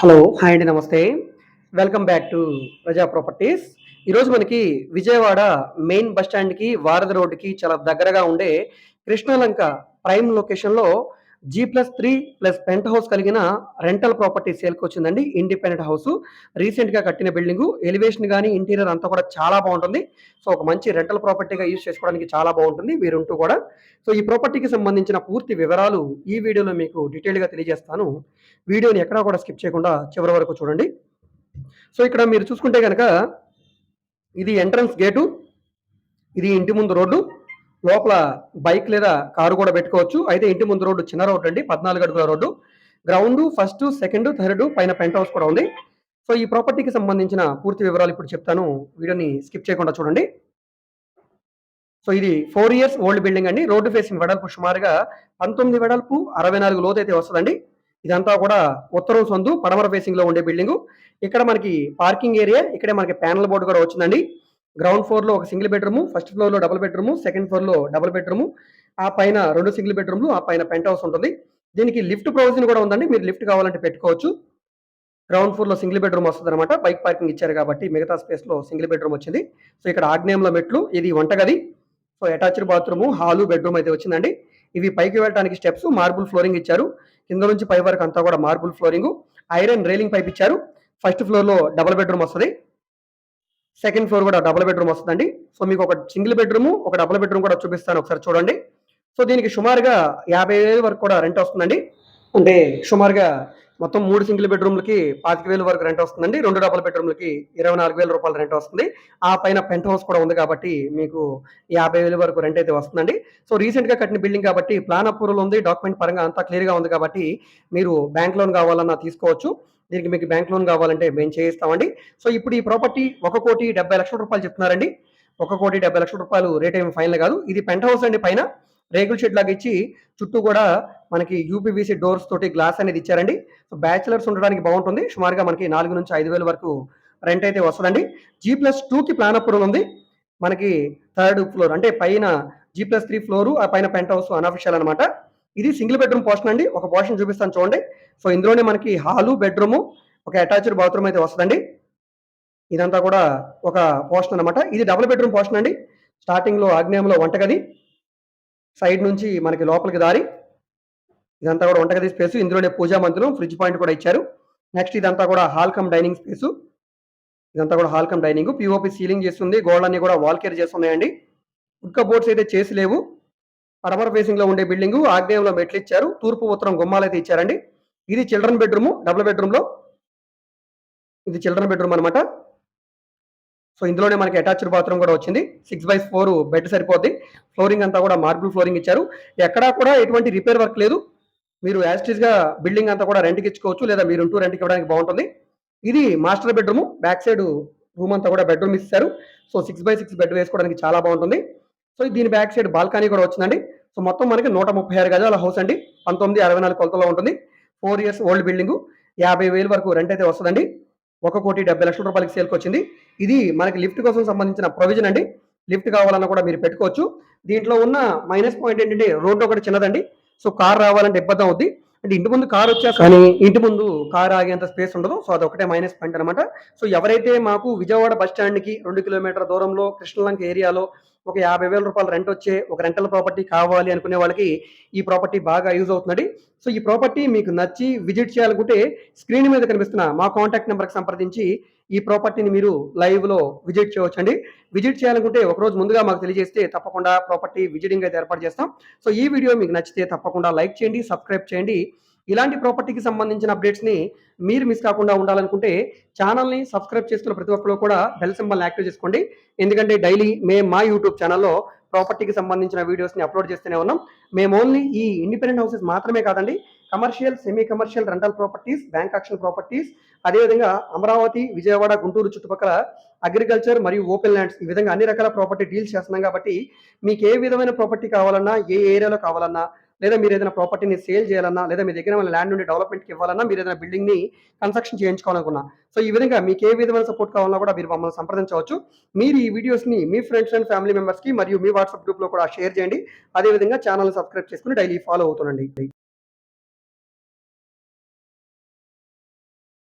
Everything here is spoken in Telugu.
హలో హాయ్ అండి namaste. Welcome back to Praja properties ఈరోజు మనకి విజయవాడ మెయిన్ బస్ స్టాండ్కి వారధి రోడ్డుకి చాలా దగ్గరగా ఉండే కృష్ణలంక ప్రైమ్ లొకేషన్లో G plus three plus penthouse కలిగిన రెంటల్ ప్రాపర్టీ సేల్కి వచ్చిందండి. Independent house. రీసెంట్గా కట్టిన బిల్డింగు. ఎలివేషన్ కానీ ఇంటీరియర్ అంతా కూడా చాలా బాగుంటుంది. సో ఒక మంచి రెంటల్ ప్రాపర్టీగా యూజ్ చేసుకోవడానికి చాలా బాగుంటుంది వీరుంటూ కూడా. సో ఈ ప్రాపర్టీకి సంబంధించిన పూర్తి వివరాలు ఈ వీడియోలో మీకు డీటెయిల్గా తెలియజేస్తాను. వీడియోని ఎక్కడా కూడా స్కిప్ చేయకుండా చివరి వరకు చూడండి. సో ఇక్కడ మీరు చూసుకుంటే కనుక ఇది ఎంట్రన్స్ గేటు. ఇది ఇంటి ముందు రోడ్డు. లోపల బైక్ లేదా కారు కూడా పెట్టుకోవచ్చు. అయితే ఇంటి ముందు రోడ్డు చిన్న రోడ్డు అండి పద్నాలుగు అడుగుల road. Ground first second third పైన పెంట్ హౌస్ కూడా ఉంది. సో ఈ ప్రాపర్టీకి సంబంధించిన పూర్తి వివరాలు ఇప్పుడు చెప్తాను. వీడియోని స్కిప్ చేయకుండా చూడండి. సో ఇది ఫోర్ ఇయర్స్ ఓల్డ్ బిల్డింగ్ అండి. రోడ్డు ఫేసింగ్ వెడల్పు సుమారుగా పంతొమ్మిది వెడల్పు అరవై నాలుగు లోతు అయితే వస్తుందండి. ఇదంతా కూడా ఉత్తరం సొందు పడమర ఫేసింగ్లో ఉండే బిల్డింగ్ ఇక్కడ మనకి పార్కింగ్ ఏరియా ఇక్కడే మనకి ప్యానల్ బోర్డు కూడా వచ్చిందండి. గ్రౌండ్ ఫ్లోర్లో ఒక సింగిల్ బెడ్రూమ్ ఫస్ట్ ఫ్లోర్లో డబుల్ బెడ్రూమ్ సెకండ్ ఫ్లోర్లో డబుల్ బెడ్రూమ్ ఆ పైన రెండు సింగిల్ బెడ్రూమ్లు ఆ పైన పెంట్ హౌస్ ఉంటుంది. దీనికి లిఫ్ట్ ప్రొవిజన్ కూడా ఉందండి. మీరు లిఫ్ట్ కావాలంటే పెట్టుకోవచ్చు. గ్రౌండ్ ఫ్లోర్లో సింగిల్ బెడ్రూమ్ వస్తుంది అనమాట బైక్ పార్కింగ్ ఇచ్చారు కాబట్టి మిగతా స్పేస్లో సింగిల్ బెడ్రూమ్ వచ్చింది. సో ఇక్కడ ఆగ్నేయంలో మెట్లు ఇది వంటగది. So attached bathroom hall bedroom అయితే వచ్చిందండి. ఇవి పైకి వెళ్ళడానికి స్టెప్స్ మార్బుల్ ఫ్లోరింగ్ ఇచ్చారు. కింద నుంచి పై వరకు అంతా కూడా marble flooring. Iron railing pipe ఇచ్చారు. ఫస్ట్ ఫ్లోర్లో డబుల్ బెడ్రూమ్ వస్తుంది. సెకండ్ ఫ్లోర్ కూడా డబుల్ బెడ్రూమ్ వస్తుందండి. సో మీకు ఒక సింగిల్ బెడ్రూమ్ ఒక డబుల్ బెడ్రూమ్ కూడా చూపిస్తాను ఒకసారి చూడండి. సో దీనికి సుమారుగా యాభై వేలు వరకు కూడా రెంట్ వస్తుందండి. అంటే సుమారుగా మొత్తం మూడు సింగిల్ బెడ్రూమ్లకి పాతిక వేలు వరకు రెంట్ వస్తుందండి. రెండు డబుల్ బెడ్రూమ్లకి ఇరవై నాలుగు వేల రూపాయలు రెంట్ వస్తుంది. ఆ పైన పెంట్ హౌస్ కూడా ఉంది కాబట్టి మీకు యాభై వేల వరకు రెంట్ అయితే వస్తుందండి. సో రీసెంట్గా కట్టిన బిల్డింగ్ కాబట్టి ప్లాన్ అప్రూవల్ ఉంది. డాక్యుమెంట్ పరంగా అంతా క్లియర్గా ఉంది కాబట్టి మీరు బ్యాంక్ లోన్ కావాలన్నా తీసుకోవచ్చు. దీనికి మీకు బ్యాంక్ లోన్ కావాలంటే మేము చేయిస్తామండి. సో ఇప్పుడు ఈ ప్రాపర్టీ ఒక కోటి డెబ్బై లక్షల రూపాయలు చెప్తున్నారండి. ఒక కోటి డెబ్బై లక్షల రూపాయలు రేట్ ఏమి ఫైనల్ కాదు. ఇది పెంట్ హౌస్ అండి పైన. రేకుల షెడ్ లాగా ఇచ్చి చుట్టూ కూడా మనకి యూపీవీసీ డోర్స్ తోటి గ్లాస్ అనేది ఇచ్చారండి. సో బ్యాచిలర్స్ ఉండడానికి బాగుంటుంది. సుమారుగా మనకి నాలుగు నుంచి ఐదు వేల వరకు రెంట్ అయితే వస్తుందండి. జీ ప్లస్ టూకి ప్లాన్ అప్రూవల్ ఉంది. మనకి థర్డ్ ఫ్లోర్ అంటే పైన జీ ప్లస్ త్రీ ఫ్లోర్ ఆ పైన పెంట్ హౌస్ అనఫిషియల్ అనమాట ఇది సింగిల్ బెడ్రూమ్ పోర్షన్ అండి. ఒక పోర్షన్ చూపిస్తాను చూడండి. సో ఇందులోనే మనకి హాలు బెడ్రూము ఒక అటాచ్డ్ బాత్రూమ్ అయితే వస్తుందండి. ఇదంతా కూడా ఒక పోర్షన్ అనమాట ఇది డబుల్ బెడ్రూమ్ పోర్షన్ అండి. స్టార్టింగ్లో ఆగ్నేయంలో వంటగది. సైడ్ నుంచి మనకి లోపలికి దారి. ఇదంతా కూడా వంటగది స్పేస్. ఇందులోనే పూజా మందిరం ఫ్రిడ్జ్ పాయింట్ కూడా ఇచ్చారు. నెక్స్ట్ ఇదంతా కూడా హాల్ కమ్ డైనింగ్ స్పేస్. ఇదంతా కూడా hall cum dining POP ceiling చేస్తుంది. గోడలన్నీ కూడా వాల్ కేర్ చేస్తున్నాయండి. ఉడ్క బోర్డ్స్ అయితే చేసి లేవు. పడమర ఫేసింగ్లో ఉండే బిల్డింగ్ ఆగ్నేయంలో మెట్లు ఇచ్చారు. తూర్పు ఉత్తరం గుమ్మాలు అయితే ఇచ్చారండి. ఇది చిల్డ్రన్ బెడ్రూమ్ డబుల్ బెడ్రూమ్లో ఇది చిల్డ్రన్ బెడ్రూమ్ అనమాట సో ఇందులోనే మనకి అటాచ్డ్ బాత్రూమ్ కూడా వచ్చింది. సిక్స్ బై ఫోర్ బెడ్ సరిపోద్ది. ఫ్లోరింగ్ అంతా కూడా మార్బుల్ ఫ్లోరింగ్ ఇచ్చారు. ఎక్కడా కూడా ఎటువంటి రిపేర్ వర్క్ లేదు. మీరు యాస్టీస్గా బిల్డింగ్ అంతా కూడా రెంట్కి ఇచ్చుకోవచ్చు. లేదా మీరు ఉంటూ రెంట్కి ఇవ్వడానికి బాగుంటుంది. ఇది master bedroom. Back side room అంతా కూడా బెడ్రూమ్ ఇస్తారు. So six by six bed వేసుకోవడానికి చాలా బాగుంటుంది. సో దీని బ్యాక్ సైడ్ బాల్కనీ కూడా వచ్చిందండి. సో మొత్తం మనకి నూట ముప్పై ఆరు గజాల హౌస్ అండి. పంతొమ్మిది అరవై నాలుగు కొలతలో ఉంటుంది. Four years old building. యాభై వేలు వరకు రెంట్ అయితే వస్తుందండి. ఒక కోటి డెబ్బై లక్షల రూపాయలకి సేల్కి వచ్చింది. ఇది మనకి లిఫ్ట్ కోసం సంబంధించిన ప్రొవిజన్ అండి. లిఫ్ట్ కావాలన్నా కూడా మీరు పెట్టుకోవచ్చు. దీంట్లో ఉన్న మైనస్ పాయింట్ ఏంటంటే రోడ్డు ఒకటి చిన్నదండి. సో కార్ రావాలంటే ఇబ్బంది అవుద్ది. అంటే ఇంటి ముందు కార్ వచ్చా కానీ ఇంటి ముందు కార్ ఆగేంత స్పేస్ ఉండదు. సో అది ఒకటే మైనస్ పాయింట్ అనమాట సో ఎవరైతే మాకు విజయవాడ బస్ స్టాండ్కి రెండు కిలోమీటర్ దూరంలో కృష్ణలంక ఏరియాలో ఒక యాభై వేల రూపాయలు రెంట్ వచ్చే ఒక రెంటల్ ప్రాపర్టీ కావాలి అనుకునే వాళ్ళకి ఈ ప్రాపర్టీ బాగా యూజ్ అవుతుంది సో ఈ ప్రాపర్టీ మీకు నచ్చి విజిట్ చేయాలనుకుంటే స్క్రీన్ మీద కనిపిస్తున్న మా కాంటాక్ట్ నెంబర్కి సంప్రదించి ఈ ప్రాపర్టీని మీరు లైవ్లో విజిట్ విజిట్ చేయవచ్చండి. విజిట్ చేయాలనుకుంటే ఒకరోజు ముందుగా మాకు తెలియజేస్తే తప్పకుండా ప్రాపర్టీ విజిటింగ్ అయితే ఏర్పాటు చేస్తాం. సో ఈ వీడియో మీకు నచ్చితే తప్పకుండా లైక్ చేయండి సబ్స్క్రైబ్ చేయండి. ఇలాంటి ప్రాపర్టీకి సంబంధించిన అప్డేట్స్ని మీరు మిస్ కాకుండా ఉండాలనుకుంటే ఛానల్ని సబ్స్క్రైబ్ చేసుకున్న ప్రతి ఒక్కరు కూడా బెల్ సింబల్ని యాక్టివ్ చేసుకోండి. ఎందుకంటే డైలీ మేము మా యూట్యూబ్ ఛానల్లో ప్రాపర్టీకి సంబంధించిన వీడియోస్ని అప్లోడ్ చేస్తూనే ఉన్నాం. మేము ఓన్లీ ఈ ఇండిపెండెంట్ హౌసెస్ మాత్రమే కాదండి commercial semi commercial rental properties bank auction properties అదేవిధంగా అమరావతి విజయవాడ గుంటూరు చుట్టుపక్కల అగ్రికల్చర్ మరియు ఓపెన్ ల్యాండ్స్ ఈ విధంగా అన్ని రకాల ప్రాపర్టీ డీల్స్ చేస్తున్నాం కాబట్టి మీకు ఏ విధమైన ప్రాపర్టీ కావాలన్నా ఏ ఏరియాలో కావాలన్నా లేదా మీరు ఏదైనా ప్రాపర్టీని సేల్ చేయాలన్నా లేదా మీ దగ్గర ఉన్న ల్యాండ్ నుండి డెవలప్మెంట్కి ఇవ్వాలన్నా మీరు ఏదైనా బిల్డింగ్ని కన్స్ట్రక్షన్ చేయించుకోవాలనుకున్నా. సో ఈ విధంగా మీకు ఏ విధమైన సపోర్ట్ కావాలన్నా కూడా మీరు మమ్మల్ని సంప్రదించవచ్చు. మీరు ఈ వీడియోస్ని మీ ఫ్రెండ్స్ అండ్ ఫ్యామిలీ మెంబర్స్కి మరియు మీ వాట్సాప్ గ్రూప్లో కూడా షేర్ చేయండి. అదేవిధంగా ఛానల్ని సబ్స్క్రైబ్ చేసుకుని డైలీ ఫాలో అవుతుండండి.